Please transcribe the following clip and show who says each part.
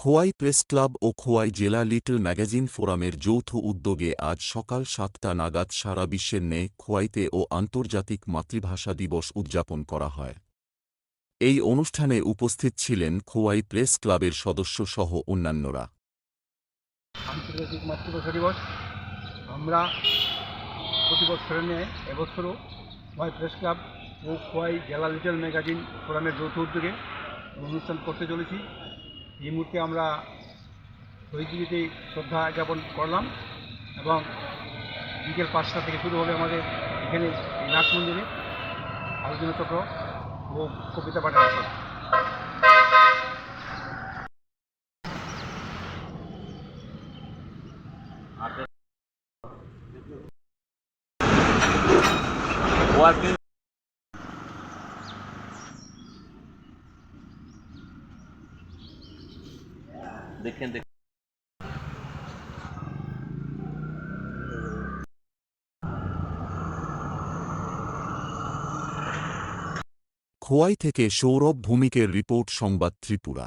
Speaker 1: Khowai press club ও খোয়াই জেলা little magazine ফোরামের যৌথ উদ্যোগে আজ সকাল সাতটা নাগাদ সারা বিশ্বের নে খোয়াইতে ও আন্তর্জাতিক মাতৃভাষা দিবস উদযাপন করা হয়। এই অনুষ্ঠানে উপস্থিত ছিলেন খোয়াই প্রেস ক্লাবের সদস্যসহ অন্যান্যরা।
Speaker 2: আন্তর্জাতিক মাতৃভাষা দিবস। আমরা প্রতি বছরের ন্যায় এবছরও খোয়াই প্রেস ক্লাব ও খোয়াই জেলা লিটল ম্যাগাজিন ফোরামের যৌথ উদ্যোগে অনুষ্ঠান করতে চলেছি। এই মুহূর্তে আমরা শহীদজিতে শ্রদ্ধা জ্ঞাপন করলাম এবং বিকেল পাঁচটা থেকে শুরু হবে আমাদের এখানে নাট মন্দিরে। আলোচনা চক্র ও কবিতা পাঠের আসর
Speaker 3: দেখেন দেখেন।
Speaker 1: খোয়াই থেকে সৌরভ ভূমিকের রিপোর্ট সংবাদ ত্রিপুরা।